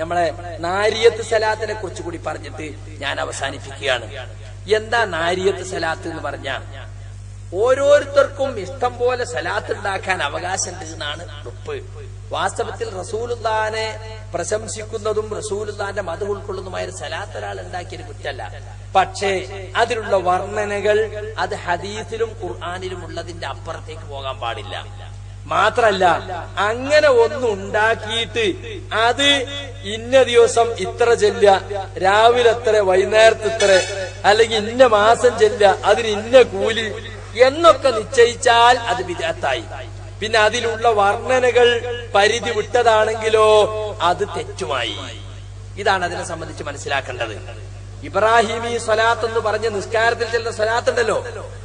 നമ്മളെ നാരിയത്ത് സലാത്തിനെ കുറിച്ച് കൂടി പറഞ്ഞിട്ട് ഞാൻ അവസാനിപ്പിക്കുകയാണ്. എന്താ നാരിയത്ത് സലാത്ത് എന്ന് പറഞ്ഞാൽ ഓരോരുത്തർക്കും ഇഷ്ടം പോലെ സലാത്ത് ഉണ്ടാക്കാൻ അവകാശമുണ്ട് എന്നാണ് ഉറപ്പ് വാസ്തവത്തിൽ റസൂലുല്ലാനെ പ്രശംസിക്കുന്നതും റസൂലുല്ലാന്റെ മത ഉൾക്കൊള്ളുന്നതുമായ സലാത്ത് ഒരാൾ ഉണ്ടാക്കിയൊരു കുറ്റല്ല പക്ഷേ അതിലുള്ള വർണനകൾ അത് ഹദീസിലും ഖുർആാനിലും ഉള്ളതിന്റെ അപ്പുറത്തേക്ക് പോകാൻ പാടില്ല. മാത്രല്ല അങ്ങനെ ഒന്ന് ഉണ്ടാക്കിയിട്ട് അത് ഇന്ന ദിവസം ഇത്ര ചെല്ല രാവിലെ എത്ര വൈകുന്നേരത്ത് ഇത്ര അല്ലെങ്കിൽ ഇന്ന മാസം ചെല്ല അതിന് ഇന്ന കൂലി എന്നൊക്കെ നിശ്ചയിച്ചാൽ അത് വിദഗ്ധായി പിന്നെ അതിലുള്ള വർണനകൾ പരിധി വിട്ടതാണെങ്കിലോ അത് തെറ്റുമായി. ഇതാണ് അതിനെ സംബന്ധിച്ച് മനസ്സിലാക്കേണ്ടത്. ഇബ്രാഹിമി സ്വലാത്ത് എന്ന് പറഞ്ഞ് നിസ്കാരത്തിൽ ചെല്ലുന്ന സ്വലാത്ത് ഉണ്ടല്ലോ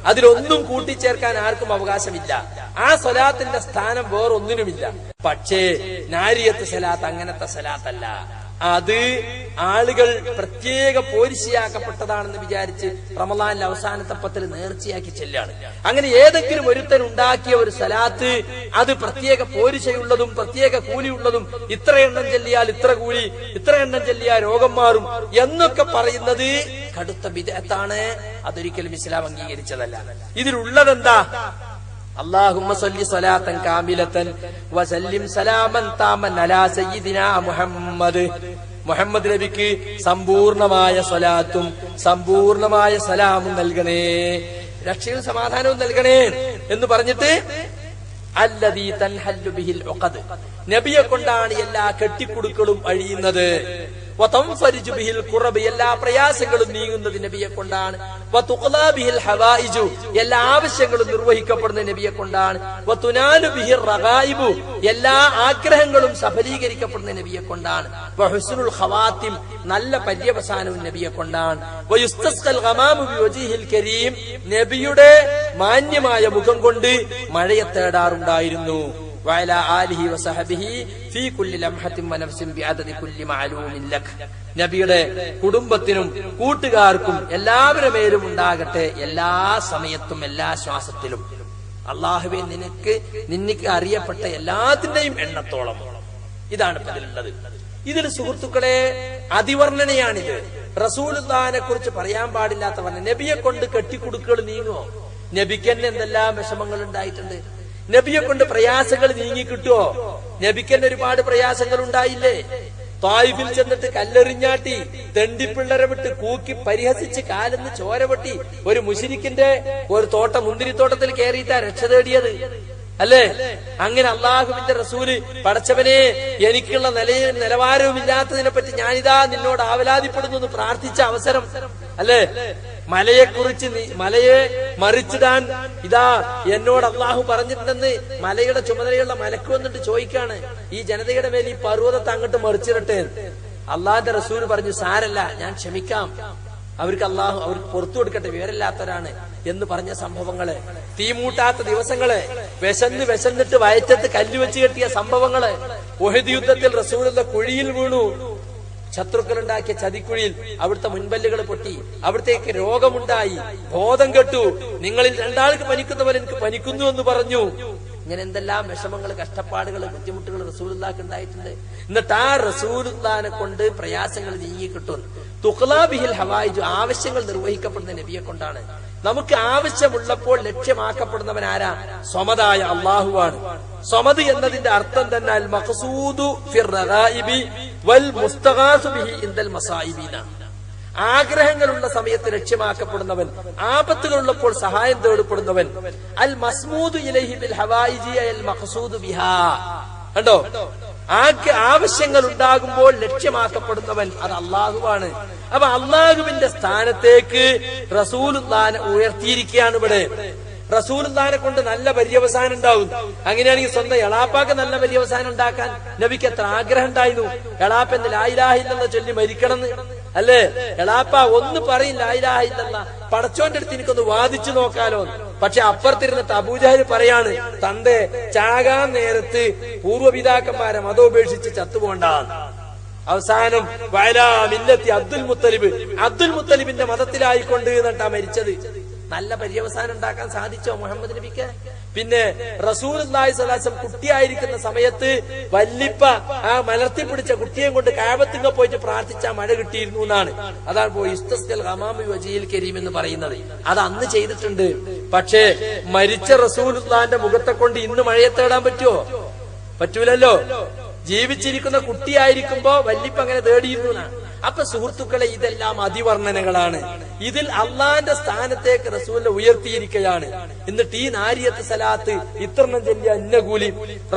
അതിലൊന്നും കൂട്ടിച്ചേർക്കാൻ ആർക്കും അവകാശമില്ല. ആ സ്വലാത്തിന്റെ സ്ഥാനം വേറൊന്നിനുമില്ല. പക്ഷേ നാരിയത്ത് സലാത്ത് അങ്ങനത്തെ സലാത്തല്ല അത് ആളുകൾ പ്രത്യേക പോരിശയാക്കപ്പെട്ടതാണെന്ന് വിചാരിച്ച് റമലാനിലെ അവസാനത്തെ പത്തിൽ നേർച്ചയാക്കി ചെല്ലാണ് അങ്ങനെ ഏതെങ്കിലും ഒരുത്തൻ ഉണ്ടാക്കിയ ഒരു സലാത്ത് അത് പ്രത്യേക പോരിശയുള്ളതും പ്രത്യേക കൂലിയുള്ളതും ഇത്ര എണ്ണം ചെല്ലിയാൽ ഇത്ര കൂലി ഇത്ര എണ്ണം ചെല്ലിയാൽ രോഗം മാറും എന്നൊക്കെ പറയുന്നത് കടുത്ത വിദഗ്ധാണ് അതൊരിക്കലും ഇസ്ലാം അംഗീകരിച്ചതല്ല ഇതിലുള്ളതെന്താ اللهم صل صلاة كاملة وسلم سلاما تاما على سيدنا محمد മുഹമ്മദ് നബിക്ക് സമ്പൂർണമായ സ്വലാത്തും സമ്പൂർണമായ സലാമും നൽകണേ. രക്ഷയും സമാധാനവും നൽകണേ എന്ന് പറഞ്ഞിട്ട് നബിയെ കൊണ്ടാണ് എല്ലാ കെട്ടിക്കുടുക്കളും അഴിയുന്നത്. എല്ലാ പ്രയാസങ്ങളും നീങ്ങുന്നത് നബിയെ കൊണ്ടാണ്. എല്ലാ ആവശ്യങ്ങളും നിർവഹിക്കപ്പെടുന്ന നബിയെ കൊണ്ടാണ്. എല്ലാ ആഗ്രഹങ്ങളും സഫലീകരിക്കപ്പെടുന്ന നബിയെ കൊണ്ടാണ്. നല്ല പര്യവസാനവും നബിയെ കൊണ്ടാണ്. നബിയുടെ മാന്യമായ മുഖം കൊണ്ട് മഴയെ തേടാറുണ്ടായിരുന്നു. وعلى آله وصحبه في كل لمحة ونفس بعدد كل معلوم لك നബിയുടെ കുടുംബത്തിനും കൂട്ടുകാർക്കും എല്ലാവരുടെ മേലും ഉണ്ടാകട്ടെ എല്ലാ സമയത്തും എല്ലാ ശ്വാസത്തിലും അള്ളാഹുവെ നിനക്ക് നിനക്ക് അറിയപ്പെട്ട എല്ലാത്തിന്റെയും എണ്ണത്തോളം ഇതാണ് ഇപ്പൊ ഇതിലുള്ളത് ഇതിൽ സുഹൃത്തുക്കളെ അതിവർണ്ണനയാണിത് റസൂലുദ്ദാനെ കുറിച്ച് പറയാൻ പാടില്ലാത്ത വർണ്ണന നബിയെ കൊണ്ട് കെട്ടിക്കുടുക്കുകൾ നീങ്ങോ നബിക്ക് തന്നെ എന്തെല്ലാം വിഷമങ്ങൾ ഉണ്ടായിട്ടുണ്ട് നബിയെ കൊണ്ട് പ്രയാസങ്ങൾ നീങ്ങി കിട്ടുമോ നബിക്ക് തന്നെ ഒരുപാട് പ്രയാസങ്ങൾ ഉണ്ടായില്ലേ? തായിഫിൽ ചെന്നിട്ട് കല്ലെറിഞ്ഞാട്ടി തെണ്ടിപ്പിള്ളരെ വിട്ട് കൂക്കി പരിഹസിച്ച് കാലെന്ന് ചോര വെട്ടി ഒരു മുഷിരിക്കിന്റെ ഒരു തോട്ടം മുന്തിരിത്തോട്ടത്തിൽ കയറിയിട്ടാ രക്ഷ തേടിയത്. അല്ലേ? അങ്ങനെ അള്ളാഹുവിന്റെ റസൂൽ പടച്ചവനെ എനിക്കുള്ള നിലയും നിലവാരവും ഇല്ലാത്തതിനെ പറ്റി ഞാനിതാ നിന്നോട് ആവലാതിപ്പെടുന്നു പ്രാർത്ഥിച്ച അവസരം അല്ലേ? മലയെ കുറിച്ച് മലയെ മറിച്ചിടാൻ ഇതാ എന്നോട് അള്ളാഹു പറഞ്ഞിട്ടുണ്ടെന്ന് മലയുടെ ചുമതലയുള്ള മലക്ക് വന്നിട്ട് ചോദിക്കാണ്. ഈ ജനതയുടെ മേൽ ഈ പർവതത്തെ അങ്ങോട്ട് മറിച്ചിടട്ടെ അള്ളാഹിന്റെ റസൂൽ പറഞ്ഞു സാരല്ല ഞാൻ ക്ഷമിക്കാം. അവർക്ക് അള്ളാഹു അവർക്ക് പുറത്തു കൊടുക്കട്ടെ വിവരമില്ലാത്തവരാണ് എന്ന് പറഞ്ഞ സംഭവങ്ങൾ. തീമൂട്ടാത്ത ദിവസങ്ങൾ. വിശന്ന് വിശന്നിട്ട് വയറ്റത്ത് കല്ലുവെച്ച് കെട്ടിയ സംഭവങ്ങൾ. ഒഹദ് യുദ്ധത്തിൽ റസൂലിന്റെ കുഴിയിൽ വീണു. ശത്രുക്കളുണ്ടാക്കിയ ചതിക്കുഴിയിൽ അവിടുത്തെ മുൻപല്ലുകൾ പൊട്ടി. അവിടത്തേക്ക് രോഗമുണ്ടായി. ബോധം കെട്ടു. നിങ്ങളിൽ രണ്ടാൾക്ക് പനിക്കുന്നവൻ എനിക്ക് പനിക്കുന്നു എന്ന് പറഞ്ഞു. ഇങ്ങനെ എന്തെല്ലാം വിഷമങ്ങൾ കഷ്ടപ്പാടുകൾ ബുദ്ധിമുട്ടുകൾ റസൂലുല്ലാക്ക് ഉണ്ടായിട്ടുണ്ട്. എന്നിട്ട് ആ റസൂലുള്ളാനെ കൊണ്ട് പ്രയാസങ്ങൾ നീങ്ങി കിട്ടും. തുഖ്ലാബിഹിൽ ഹവായിജു ആവശ്യങ്ങൾ നിർവഹിക്കപ്പെടുന്ന നബിയെ കൊണ്ടാണ്. നമുക്ക് ആവശ്യമുള്ളപ്പോൾ ലക്ഷ്യമാക്കപ്പെടുന്നവൻ ആരാ? സ്വമതായ അള്ളാഹുവാണ്. സ്വമത് എന്നതിന്റെ അർത്ഥം തന്നെ മഖ്സൂദു വൽ ആഗ്രഹങ്ങളുള്ള സമയത്ത് ലക്ഷ്യമാക്കപ്പെടുന്നവൻ ആപത്തുകളുള്ളപ്പോൾ സഹായം തേടപ്പെടുന്നവൻ അൽ മസ്മൂദ് ബിൽ ബിഹാ. കണ്ടോ? ആക്ക് ആവശ്യങ്ങൾ ഉണ്ടാകുമ്പോൾ ലക്ഷ്യമാക്കപ്പെടുന്നവൻ അത് അള്ളാഹുവാണ്. അപ്പൊ അള്ളാഹുവിന്റെ സ്ഥാനത്തേക്ക് റസൂൽ ഉയർത്തിയിരിക്കുകയാണ് ഇവിടെ. റസൂലുദ്ദാനെ കൊണ്ട് നല്ല പര്യവസാനം ഉണ്ടാവും. അങ്ങനെയാണെങ്കിൽ സ്വന്തം എളാപ്പാക്ക് നല്ല പര്യവസാനം ഉണ്ടാക്കാൻ നബിക്ക് എത്ര ആഗ്രഹം ഉണ്ടായിരുന്നു? എളാപ്പെന്ന് ലായിലാഹില്ലെന്ന് ചൊല്ലി മരിക്കണമെന്ന് അല്ലേ? എളാപ്പ ഒന്ന് പറയും ലായിലാഹില്ലെന്ന പടച്ചോന്റെ അടുത്ത് എനിക്കൊന്ന് വാദിച്ചു നോക്കാലോ പക്ഷെ അപ്പുറത്തിരുന്നിട്ട് അബൂജാഹിൽ പറയാണ് തന്റെ ചാകാൻ നേരത്ത് പൂർവപിതാക്കന്മാരെ മതോപേക്ഷിച്ച് ചത്തുപോണ്ടാണ് അവസാനം വയലാ മില്ലത്തി അബ്ദുൽ മുത്തലിബ്. അബ്ദുൽ മുത്തലിബിന്റെ മതത്തിലായിക്കൊണ്ട് എന്നിട്ടാ മരിച്ചത്. നല്ല പര്യവസാനം ഉണ്ടാക്കാൻ സാധിച്ചോ മുഹമ്മദ് നബിക്ക്? പിന്നെ റസൂൽ സലാസം കുട്ടിയായിരിക്കുന്ന സമയത്ത് വല്ലിപ്പ ആ മലർത്തി പിടിച്ച കുട്ടിയെ കൊണ്ട് കാവത്തിങ്ങ പോയിട്ട് പ്രാർത്ഥിച്ച മഴ കിട്ടിയിരുന്നു എന്നാണ്. അതാണ് ഹമാമി വജീൽ കരീം എന്ന് പറയുന്നത്. അത് അന്ന് ചെയ്തിട്ടുണ്ട്. പക്ഷേ മരിച്ച റസൂലുള്ളാന്റെ മുഖത്തെ കൊണ്ട് ഇന്ന് മഴയെ തേടാൻ പറ്റുമോ പറ്റൂലല്ലോ. ജീവിച്ചിരിക്കുന്ന കുട്ടിയായിരിക്കുമ്പോ വല്ലിപ്പ അങ്ങനെ തേടിയിരുന്നു എന്നാണ്. അപ്പൊ സുഹൃത്തുക്കളെ ഇതെല്ലാം അതിവർണനകളാണ്. ഇതിൽ അള്ളാന്റെ സ്ഥാനത്തേക്ക് റസൂലിനെ ഉയർത്തിയിരിക്കുകയാണ് എന്നിട്ട് ഈ നാരിയത്ത് സലാത്ത് ഇത്രണ്ണം ചെല്ലിയ അന്നകൂലി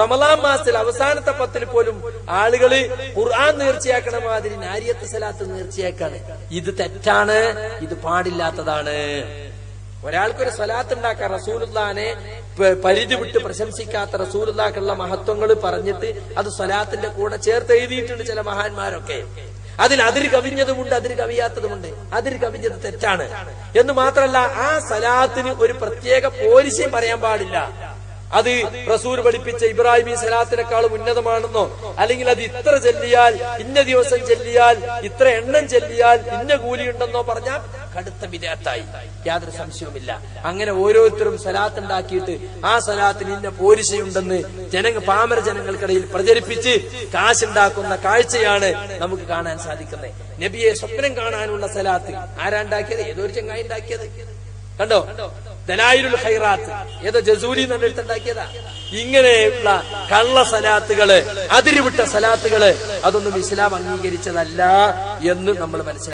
റമലാൻ മാസത്തിൽ അവസാനത്തെ പത്തിൽ പോലും ആളുകൾ ഖുർആൻ നേർച്ചയാക്കണ മാതിരി നാരിയത്ത് സലാത്ത് നേർച്ചയാക്കാണ്. ഇത് തെറ്റാണ് ഇത് പാടില്ലാത്തതാണ്. ഒരാൾക്കൊരു സ്വലാത്ത് ഉണ്ടാക്കാൻ റസൂലുല്ലാനെ പരിധി വിട്ട് പ്രശംസിക്കാത്ത റസൂലുല്ലാക്കുള്ള മഹത്വങ്ങൾ പറഞ്ഞിട്ട് അത് സ്വലാത്തിന്റെ കൂടെ ചേർത്ത് എഴുതിയിട്ടുണ്ട് ചില മഹാന്മാരൊക്കെ. അതിൽ അതിര് കവിഞ്ഞതുമുണ്ട് അതിര് കവിയാത്തതുമുണ്ട്. അതിര് കവിഞ്ഞത് തെറ്റാണ്. എന്ന് മാത്രമല്ല ആ സലാത്തിന് ഒരു പ്രത്യേക പോലിശയും പറയാൻ പാടില്ല. അത് റസൂർ പഠിപ്പിച്ച ഇബ്രാഹിമി സലാത്തിനേക്കാളും ഉന്നതമാണെന്നോ? അല്ലെങ്കിൽ അത് ഇത്ര ചെല്ലിയാൽ ഇന്ന ദിവസം ചെല്ലിയാൽ ഇത്ര എണ്ണം ചെല്ലിയാൽ ഇന്ന കൂലിയുണ്ടെന്നോ പറഞ്ഞാൽ കടുത്ത വിദേത്തായി യാതൊരു സംശയവുമില്ല. അങ്ങനെ ഓരോരുത്തരും സലാത്ത് ഉണ്ടാക്കിയിട്ട് ആ സലാത്തിന് ഇന്ന പോരിശയുണ്ടെന്ന് ജനങ്ങൾ പാമര ജനങ്ങൾക്കിടയിൽ പ്രചരിപ്പിച്ച് കാശുണ്ടാക്കുന്ന കാഴ്ചയാണ് നമുക്ക് കാണാൻ സാധിക്കുന്നത്. നബിയെ സ്വപ്നം കാണാനുള്ള സലാത്ത് ആരാണ്ടാക്കിയത് ഏതോ ഏതൊരു ചങ്ങായി ഉണ്ടാക്കിയത്. കണ്ടോ? ദലായിലുൽ ഹൈറാത്ത് ഏതോ ജസൂരി എന്ന് ഉണ്ടാക്കിയതാ ഇങ്ങനെയുള്ള കള്ള സലാത്തുകൾ അതിരിവിട്ട സലാത്തുകൾ അതൊന്നും ഇസ്ലാം അംഗീകരിച്ചതല്ല എന്ന് നമ്മൾ മനസ്സിലാക്കി.